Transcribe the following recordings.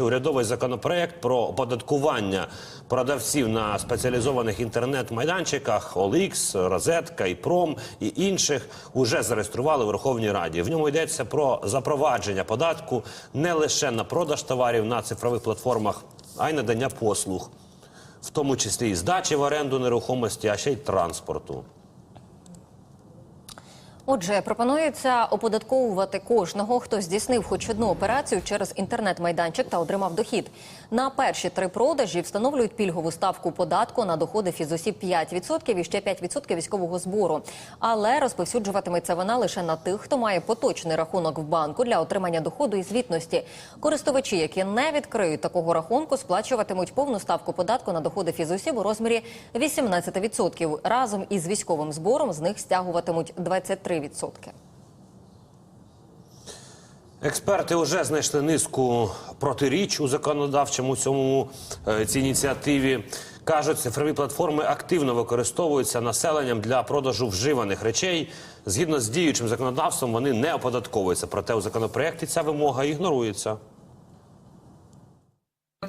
Урядовий законопроект про оподаткування продавців на спеціалізованих інтернет-майданчиках OLX, Розетка, Іпром і інших уже зареєстрували в Верховній Раді. В ньому йдеться про запровадження податку не лише на продаж товарів на цифрових платформах, а й надання послуг, в тому числі і здачі в оренду нерухомості, а ще й транспорту. Отже, пропонується оподатковувати кожного, хто здійснив хоч одну операцію через інтернет-майданчик та отримав дохід. На перші три продажі встановлюють пільгову ставку податку на доходи фізосіб 5% і ще 5% військового збору. Але розповсюджуватиметься вона лише на тих, хто має поточний рахунок в банку для отримання доходу і звітності. Користувачі, які не відкриють такого рахунку, сплачуватимуть повну ставку податку на доходи фізосіб у розмірі 18%. Разом із військовим збором з них стягуватимуть 23%. Експерти вже знайшли низку протиріч у законодавчому цьому е, цій ініціативі. Кажуть, цифрові платформи активно використовуються населенням для продажу вживаних речей. Згідно з діючим законодавством, вони не оподатковуються. Проте у законопроекті ця вимога ігнорується.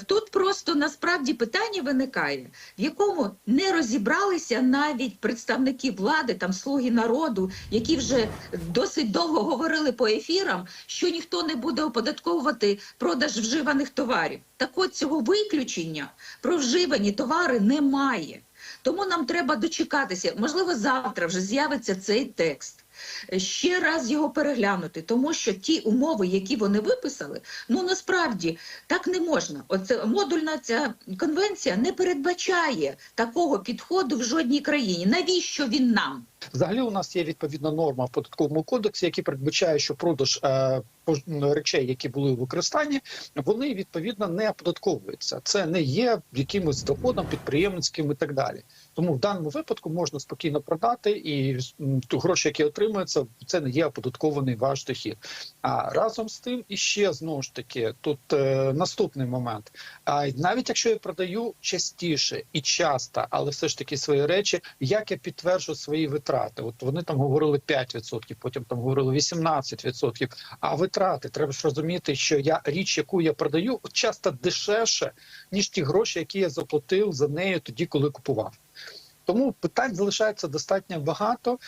Тут просто насправді питання виникає, в якому не розібралися навіть представники влади, там слуги народу, які вже досить довго говорили по ефірам, що ніхто не буде оподатковувати продаж вживаних товарів. Так от цього виключення про вживані товари немає. Тому нам треба дочекатися. Можливо, завтра вже з'явиться цей текст. Ще раз його переглянути, тому що ті умови, які вони виписали, ну насправді так не можна. Оце модульна ця конвенція не передбачає такого підходу в жодній країні. Навіщо він нам? Взагалі, у нас є відповідна норма в податковому кодексі, які передбачає, що продаж е, речей, які були в використанні, вони відповідно не оподатковуються. Це не є якимось доходом підприємницьким і так далі. Тому в даному випадку можна спокійно продати, і ту гроші, які отримуються, це не є оподаткований ваш дохід. А разом з тим, іще знову ж таки, тут е, наступний момент. А навіть якщо я продаю частіше і часто, але все ж таки свої речі, як я підтверджу свої витрати? От вони там говорили 5%, потім там говорили 18%. А витрати треба ж розуміти, що я річ, яку я продаю, часто дешевше, ніж ті гроші, які я заплатив за нею тоді, коли купував. Тому питань залишається достатньо багато.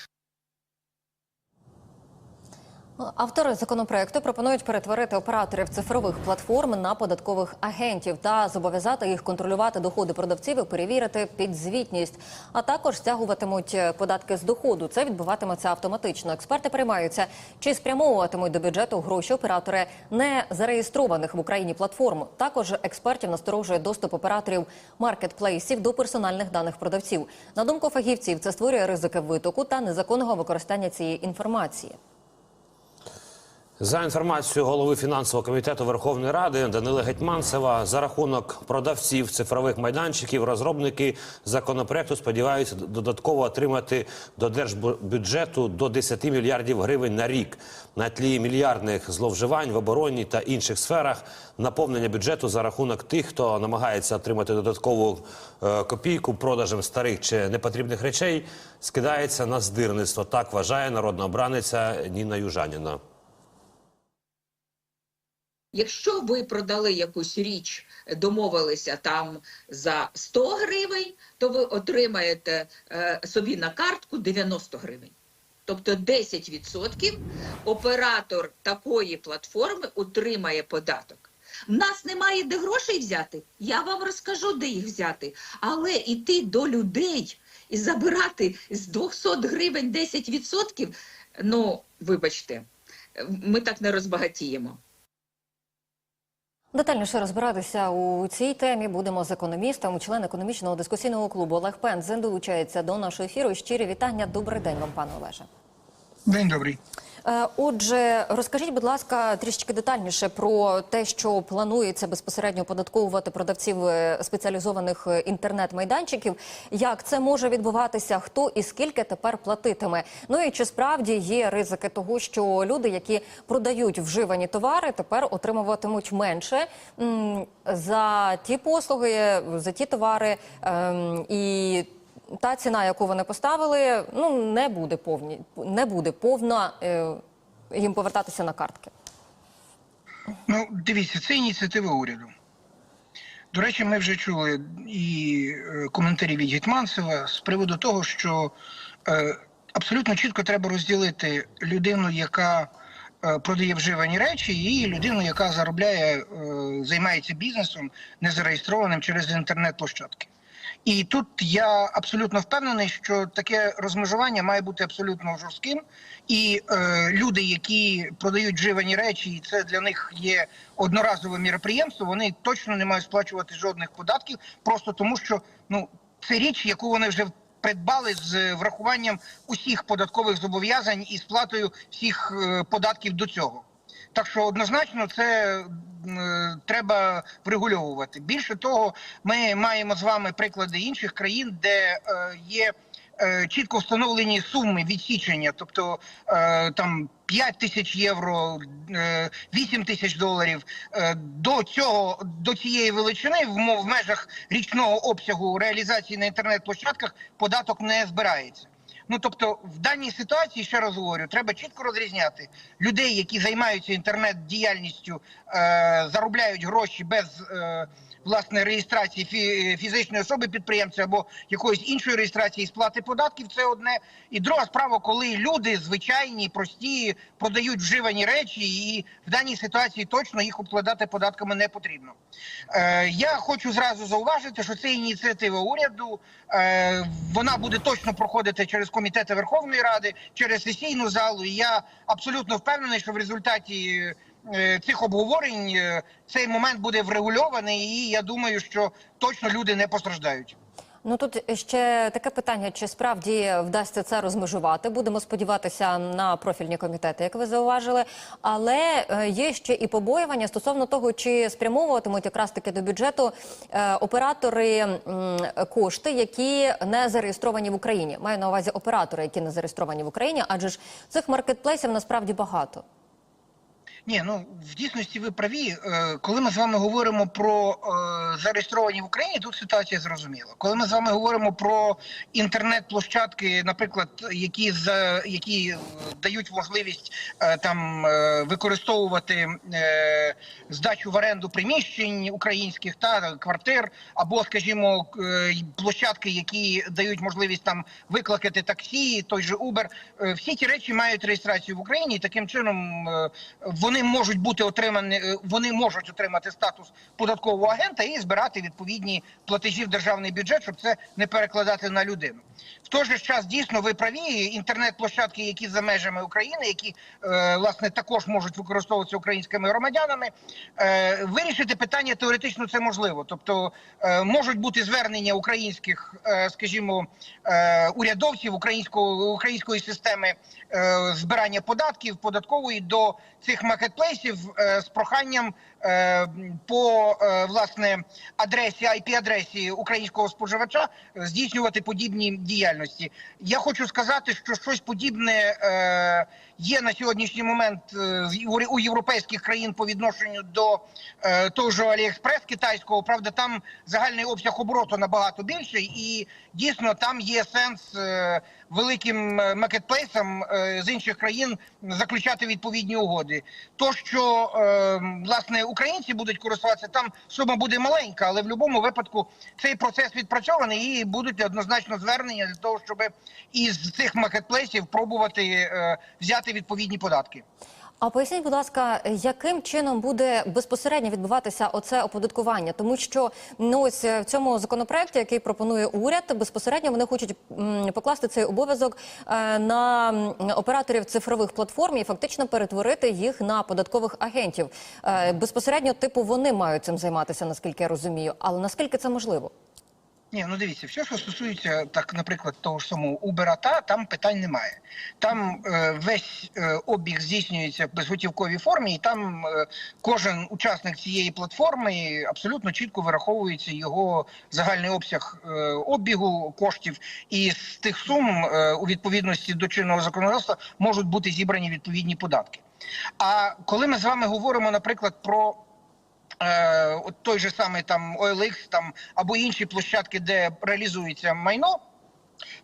Автори законопроекту пропонують перетворити операторів цифрових платформ на податкових агентів та зобов'язати їх контролювати доходи продавців і перевірити підзвітність. А також стягуватимуть податки з доходу. Це відбуватиметься автоматично. Експерти переймаються, чи спрямовуватимуть до бюджету гроші оператори не зареєстрованих в Україні платформ. Також експертів насторожує доступ операторів маркетплейсів до персональних даних продавців. На думку фахівців, це створює ризики витоку та незаконного використання цієї інформації. За інформацією голови фінансового комітету Верховної Ради Данила Гетьманцева, за рахунок продавців цифрових майданчиків розробники законопроекту сподіваються додатково отримати до держбюджету до 10 мільярдів гривень на рік на тлі мільярдних зловживань в оборонній та інших сферах. Наповнення бюджету за рахунок тих, хто намагається отримати додаткову е, копійку продажем старих чи непотрібних речей, скидається на здирництво. Так вважає народна обраниця Ніна Южаніна. Якщо ви продали якусь річ, домовилися там за 100 гривень, то ви отримаєте е, собі на картку 90 гривень. Тобто 10% оператор такої платформи отримає податок. В нас немає де грошей взяти. Я вам розкажу, де їх взяти. Але йти до людей і забирати з 200 гривень 10%, ну, вибачте, ми так не розбагатіємо. Детальніше розбиратися у цій темі будемо з економістом, член економічного дискусійного клубу Олег Пензен долучається до нашого ефіру. Щирі вітання. Добрий день вам, пане Олеже. День добрий. Е, Отже, розкажіть, будь ласка, трішечки детальніше про те, що планується безпосередньо податковувати продавців е, спеціалізованих е, інтернет-майданчиків. Як це може відбуватися? Хто і скільки тепер платитиме? Ну і чи справді є ризики того, що люди, які продають вживані товари, тепер отримуватимуть менше за ті послуги, за ті товари ем, і. Та ціна, яку вони поставили, ну не буде повні, не буде повна е, їм повертатися на картки. Ну, дивіться, це ініціатива уряду. До речі, ми вже чули і е, коментарі від Гетманцева з приводу того, що е, абсолютно чітко треба розділити людину, яка е, продає вживані речі, і людину, яка заробляє, е, займається бізнесом незареєстрованим через інтернет-площадки. І тут я абсолютно впевнений, що таке розмежування має бути абсолютно жорстким. І е, люди, які продають вживані речі, і це для них є одноразове міроприємство, вони точно не мають сплачувати жодних податків, просто тому що ну це річ, яку вони вже придбали з врахуванням усіх податкових зобов'язань і сплатою всіх е, податків до цього. Так що однозначно це е, треба врегульовувати. Більше того, ми маємо з вами приклади інших країн, де е, є е, чітко встановлені суми відсічення, тобто там 5 тисяч євро, е, 8 тисяч доларів. До цього до цієї величини в межах річного обсягу реалізації на інтернет-площадках податок не збирається. Ну тобто, в даній ситуації ще раз говорю, треба чітко розрізняти. Людей, які займаються інтернет-діяльністю, е, заробляють гроші без е, власне реєстрації фі- фізичної особи підприємця або якоїсь іншої реєстрації сплати податків. Це одне. І друга справа, коли люди звичайні, прості продають вживані речі, і в даній ситуації точно їх обкладати податками не потрібно. Е, я хочу зразу зауважити, що це ініціатива уряду. Е, вона буде точно проходити через комітети Верховної Ради, через сесійну залу. І я абсолютно впевнений, що в результаті цих обговорень е, цей момент буде врегульований, і я думаю, що точно люди не постраждають. Ну тут ще таке питання: чи справді вдасться це розмежувати? Будемо сподіватися на профільні комітети, як ви зауважили. Але е, є ще і побоювання стосовно того, чи спрямовуватимуть якраз таки до бюджету е, оператори кошти, які не зареєстровані в Україні. Маю на увазі оператори, які не зареєстровані в Україні, адже ж цих маркетплейсів насправді багато. Ні, ну в дійсності ви праві. Е, Коли ми з вами говоримо про е, зареєстровані в Україні, тут ситуація зрозуміла. Коли ми з вами говоримо про інтернет-площадки, наприклад, які за які е, дають можливість там використовувати здачу в оренду приміщень українських та квартир, або, скажімо, площадки, які дають можливість там викликати таксі, той же Uber, всі ті речі мають реєстрацію в Україні, і таким чином е, вони можуть бути отримані, е, вони можуть отримати статус податкового агента і збирати відповідні платежі в державний бюджет, щоб це не перекладати на людину. В той же час дійсно ви праві інтернет-площадки, які за межами України, які е, власне також можуть використовуватися українськими громадянами. Е, вирішити питання теоретично це можливо. Тобто можуть бути звернення українських, скажімо, урядовців українського української системи збирання податків податкової до цих маркетплейсів е, з проханням е, по е, власне адресі IP-адресі українського споживача здійснювати подібні діяльності. Я хочу сказати, що щось подібне є на сьогоднішній момент у європейських країн по відношенню до того ж Аліекспрес китайського. Правда, там загальний обсяг обороту набагато більший, і дійсно там є сенс великим макетплейсам е, з інших країн заключати відповідні угоди. То, що е, власне українці будуть користуватися, там сума буде маленька, але в будь-якому випадку цей процес відпрацьований і будуть однозначно звернення для того, щоб із цих маркетплейсів пробувати е, взяти відповідні податки. А поясніть, будь ласка, яким чином буде безпосередньо відбуватися оце оподаткування? Тому що ну ось е, в цьому законопроекті, який пропонує уряд, безпосередньо вони хочуть покласти цей обов'язок е, на операторів цифрових платформ і фактично перетворити їх на податкових агентів. Е, безпосередньо, типу, вони мають цим займатися, наскільки я розумію. Але наскільки це можливо? Ні, ну дивіться, все, що стосується, так, наприклад, того ж самого Uber, та там питань немає. Там е, весь е, обіг здійснюється в безготівковій формі, і там е, кожен учасник цієї платформи абсолютно чітко вираховується його загальний обсяг е, обігу коштів, і з тих сум е, у відповідності до чинного законодавства можуть бути зібрані відповідні податки. А коли ми з вами говоримо, наприклад, про е, от той же самий там OLX там або інші площадки, де реалізується майно.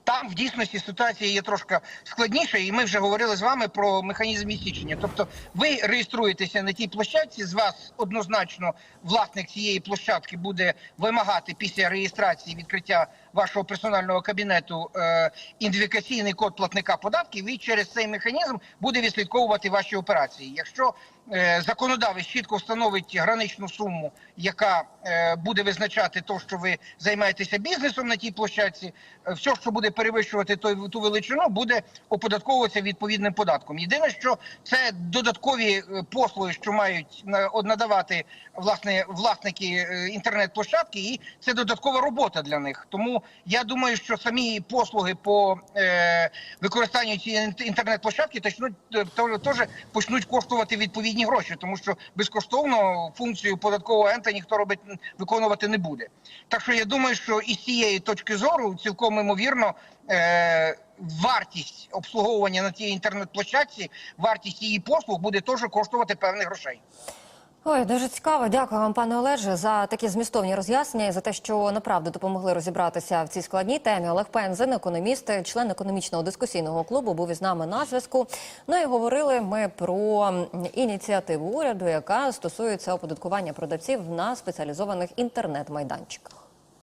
Там в дійсності ситуація є трошки складніша, і ми вже говорили з вами про механізм відсічення. Тобто, ви реєструєтеся на тій площадці, з вас однозначно власник цієї площадки буде вимагати після реєстрації відкриття вашого персонального кабінету е, ідентифікаційний код платника податків, і через цей механізм буде відслідковувати ваші операції. Якщо е, законодавець чітко встановить граничну суму, яка е, буде визначати то, що ви займаєтеся бізнесом на тій площадці, е, все, що буде перевищувати той ту величину, буде оподатковуватися відповідним податком. Єдине, що це додаткові е, послуги, що мають надавати власне власники е, інтернет-площадки, і це додаткова робота для них. Тому я думаю, що самі послуги по е, використанню цієї інтернет-площадки е, теж почнуть коштувати відповідні гроші, тому що безкоштовно функцію податкового ента ніхто робить виконувати не буде. Так що я думаю, що із цієї точки зору цілком імовірно. Е, Вартість обслуговування на цій інтернет-площадці, вартість її послуг буде теж коштувати певних грошей. Ой, дуже цікаво. Дякую вам, пане Олеже, за такі змістовні роз'яснення і за те, що направду допомогли розібратися в цій складній темі. Олег Пензен, економіст, член економічного дискусійного клубу, був із нами на зв'язку. Ну і говорили ми про ініціативу уряду, яка стосується оподаткування продавців на спеціалізованих інтернет-майданчиках.